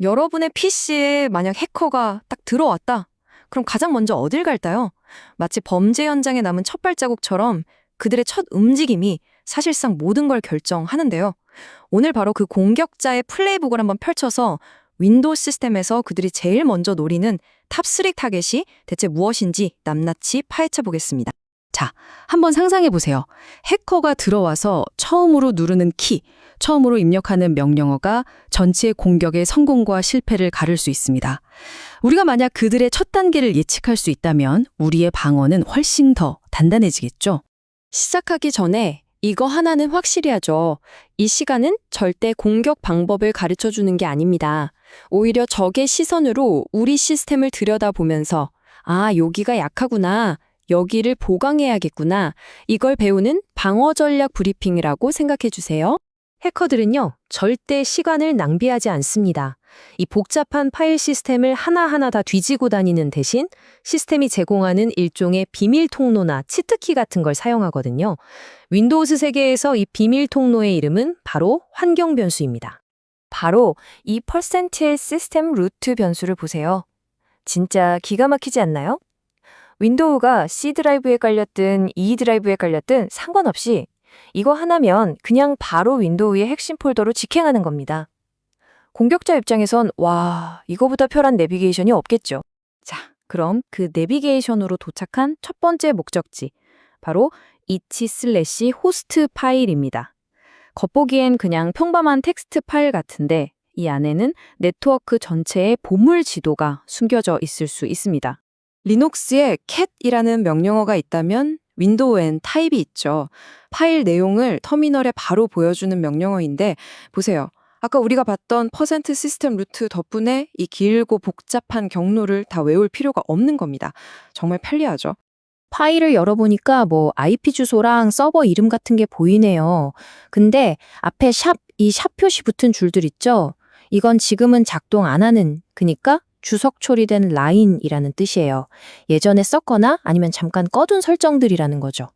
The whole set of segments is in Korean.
여러분의 PC에 만약 해커가 딱 들어왔다. 그럼 가장 먼저 어딜 갈까요? 마치 범죄 현장에 남은 첫 발자국처럼 그들의 첫 움직임이 사실상 모든 걸 결정하는데요. 오늘 바로 그 공격자의 플레이북을 한번 펼쳐서 윈도우 시스템에서 그들이 제일 먼저 노리는 탑3 타겟이 대체 무엇인지 낱낱이 파헤쳐 보겠습니다. 한번 상상해 보세요. 해커가 들어와서 처음으로 누르는 키, 처음으로 입력하는 명령어가 전체 공격의 성공과 실패를 가를 수 있습니다. 우리가 만약 그들의 첫 단계를 예측할 수 있다면 우리의 방어는 훨씬 더 단단해지겠죠. 시작하기 전에 이거 하나는 확실히 하죠. 이 시간은 절대 공격 방법을 가르쳐 주는 게 아닙니다. 오히려 적의 시선으로 우리 시스템을 들여다보면서 아, 여기가 약하구나. 여기를 보강해야겠구나. 이걸 배우는 방어 전략 브리핑이라고 생각해 주세요. 해커들은요, 절대 시간을 낭비하지 않습니다. 이 복잡한 파일 시스템을 하나하나 다 뒤지고 다니는 대신 시스템이 제공하는 일종의 비밀 통로나 치트키 같은 걸 사용하거든요. 윈도우즈 세계에서 이 비밀 통로의 이름은 바로 환경 변수입니다. 바로 이 퍼센트의 시스템 루트 변수를 보세요. 진짜 기가 막히지 않나요? 윈도우가 C 드라이브에 깔렸든 E 드라이브에 깔렸든 상관없이 이거 하나면 그냥 바로 윈도우의 핵심 폴더로 직행하는 겁니다. 공격자 입장에선 와, 이거보다 편한 내비게이션이 없겠죠. 자, 그럼 그 내비게이션으로 도착한 첫 번째 목적지, 바로 이치 슬래시 호스트 파일입니다. 겉보기엔 그냥 평범한 텍스트 파일 같은데 이 안에는 네트워크 전체의 보물 지도가 숨겨져 있을 수 있습니다. 리눅스에 cat이라는 명령어가 있다면 윈도우엔 타입이 있죠. 파일 내용을 터미널에 바로 보여주는 명령어인데 보세요. 아까 우리가 봤던 퍼센트 시스템 루트 덕분에 이 길고 복잡한 경로를 다 외울 필요가 없는 겁니다. 정말 편리하죠. 파일을 열어보니까 뭐 IP 주소랑 서버 이름 같은 게 보이네요. 근데 앞에 샵, 이 샵 표시 붙은 줄들 있죠? 이건 지금은 작동 안 하는, 그니까 주석 처리된 라인이라는 뜻이에요. 예전에 썼거나 아니면 잠깐 꺼둔 설정들이라는 거죠.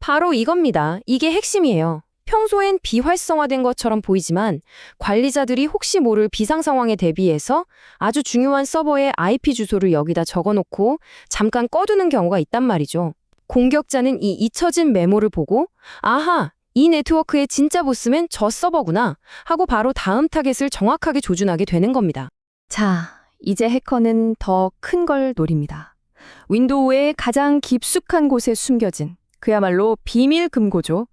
바로 이겁니다. 이게 핵심이에요. 평소엔 비활성화된 것처럼 보이지만 관리자들이 혹시 모를 비상 상황에 대비해서 아주 중요한 서버의 IP 주소를 여기다 적어놓고 잠깐 꺼두는 경우가 있단 말이죠. 공격자는 이 잊혀진 메모를 보고 아하, 이 네트워크의 진짜 보스면 저 서버구나 하고 바로 다음 타겟을 정확하게 조준하게 되는 겁니다. 자, 이제 해커는 더 큰 걸 노립니다. 윈도우의 가장 깊숙한 곳에 숨겨진 그야말로 비밀 금고죠.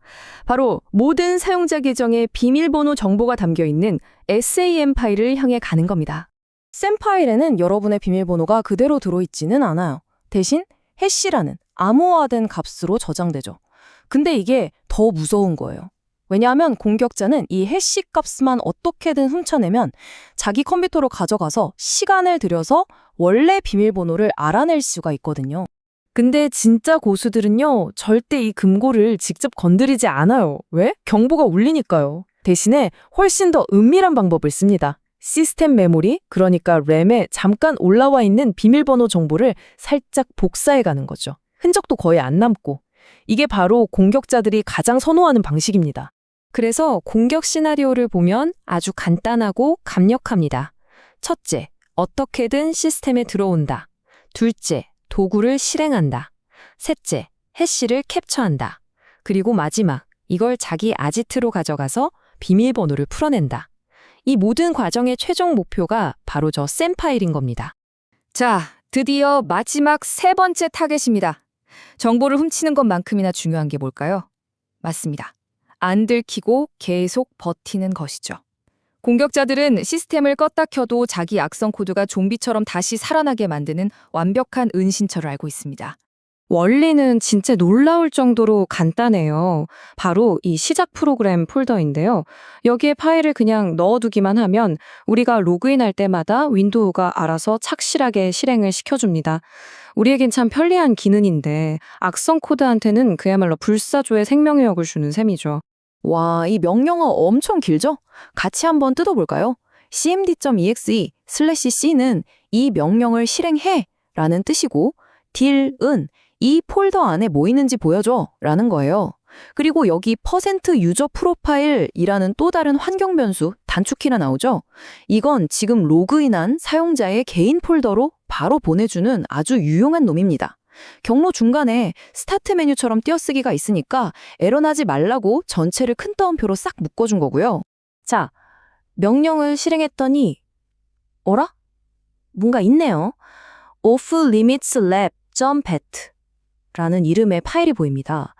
바로 모든 사용자 계정의 비밀번호 정보가 담겨 있는 SAM 파일을 향해 가는 겁니다. 샘 파일에는 여러분의 비밀번호가 그대로 들어있지는 않아요. 대신 해시라는 암호화된 값으로 저장되죠. 근데 이게 더 무서운 거예요. 왜냐하면 공격자는 이 해시 값만 어떻게든 훔쳐내면 자기 컴퓨터로 가져가서 시간을 들여서 원래 비밀번호를 알아낼 수가 있거든요. 근데 진짜 고수들은요, 절대 이 금고를 직접 건드리지 않아요. 왜? 경보가 울리니까요. 대신에 훨씬 더 은밀한 방법을 씁니다. 시스템 메모리, 그러니까 램에 잠깐 올라와 있는 비밀번호 정보를 살짝 복사해 가는 거죠. 흔적도 거의 안 남고. 이게 바로 공격자들이 가장 선호하는 방식입니다. 그래서 공격 시나리오를 보면 아주 간단하고 강력합니다. 첫째, 어떻게든 시스템에 들어온다. 둘째, 도구를 실행한다. 셋째, 해시를 캡처한다. 그리고 마지막, 이걸 자기 아지트로 가져가서 비밀번호를 풀어낸다. 이 모든 과정의 최종 목표가 바로 저 샘 파일인 겁니다. 자, 드디어 마지막 세 번째 타겟입니다. 정보를 훔치는 것만큼이나 중요한 게 뭘까요? 맞습니다. 안 들키고 계속 버티는 것이죠. 공격자들은 시스템을 껐다 켜도 자기 악성 코드가 좀비처럼 다시 살아나게 만드는 완벽한 은신처를 알고 있습니다. 원리는 진짜 놀라울 정도로 간단해요. 바로 이 시작 프로그램 폴더인데요. 여기에 파일을 그냥 넣어두기만 하면 우리가 로그인할 때마다 윈도우가 알아서 착실하게 실행을 시켜줍니다. 우리에겐 참 편리한 기능인데 악성 코드한테는 그야말로 불사조의 생명력을 주는 셈이죠. 와, 이 명령어 엄청 길죠? 같이 한번 뜯어볼까요? cmd.exe 슬래시 c는 이 명령을 실행해 라는 뜻이고 딜은 이 폴더 안에 뭐 있는지 보여줘 라는 거예요. 그리고 여기 퍼센트 유저 프로파일이라는 또 다른 환경 변수 단축키가 나오죠. 이건 지금 로그인한 사용자의 개인 폴더로 바로 보내주는 아주 유용한 놈입니다. 경로 중간에 스타트 메뉴처럼 띄어쓰기가 있으니까 에러나지 말라고 전체를 큰 따옴표로 싹 묶어준 거고요. 자, 명령을 실행했더니 어라? 뭔가 있네요. off limits lab.bat 라는 이름의 파일이 보입니다.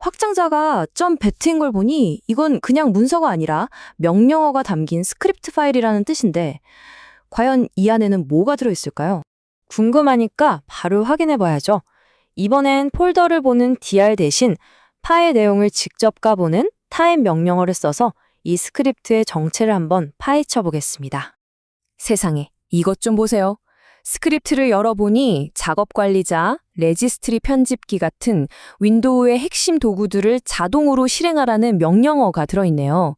확장자가 .bat인 걸 보니 이건 그냥 문서가 아니라 명령어가 담긴 스크립트 파일이라는 뜻인데 과연 이 안에는 뭐가 들어있을까요? 궁금하니까 바로 확인해 봐야죠. 이번엔 폴더를 보는 dr 대신 파일 내용을 직접 까보는 타임 명령어를 써서 이 스크립트의 정체를 한번 파헤쳐 보겠습니다. 세상에, 이것 좀 보세요. 스크립트를 열어보니 작업 관리자, 레지스트리 편집기 같은 윈도우의 핵심 도구들을 자동으로 실행하라는 명령어가 들어있네요.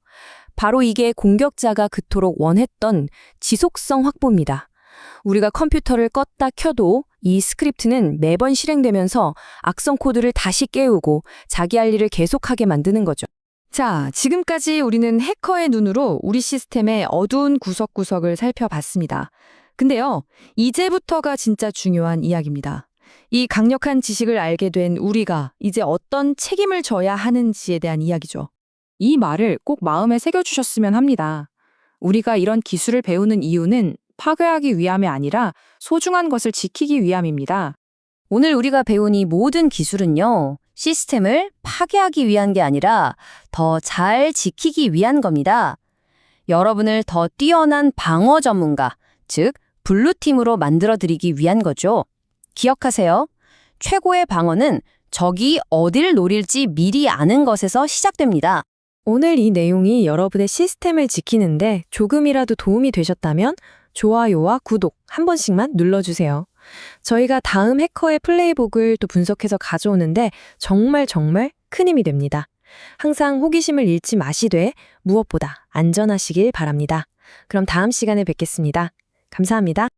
바로 이게 공격자가 그토록 원했던 지속성 확보입니다. 우리가 컴퓨터를 껐다 켜도 이 스크립트는 매번 실행되면서 악성 코드를 다시 깨우고 자기 할 일을 계속하게 만드는 거죠. 자, 지금까지 우리는 해커의 눈으로 우리 시스템의 어두운 구석구석을 살펴봤습니다. 근데요, 이제부터가 진짜 중요한 이야기입니다. 이 강력한 지식을 알게 된 우리가 이제 어떤 책임을 져야 하는지에 대한 이야기죠. 이 말을 꼭 마음에 새겨주셨으면 합니다. 우리가 이런 기술을 배우는 이유는 파괴하기 위함이 아니라 소중한 것을 지키기 위함입니다. 오늘 우리가 배운 이 모든 기술은요, 시스템을 파괴하기 위한 게 아니라 더 잘 지키기 위한 겁니다. 여러분을 더 뛰어난 방어 전문가, 즉, 블루팀으로 만들어드리기 위한 거죠. 기억하세요. 최고의 방어는 적이 어딜 노릴지 미리 아는 것에서 시작됩니다. 오늘 이 내용이 여러분의 시스템을 지키는데 조금이라도 도움이 되셨다면 좋아요와 구독 한 번씩만 눌러주세요. 저희가 다음 해커의 플레이북을 또 분석해서 가져오는데 정말 정말 큰 힘이 됩니다. 항상 호기심을 잃지 마시되 무엇보다 안전하시길 바랍니다. 그럼 다음 시간에 뵙겠습니다. 감사합니다.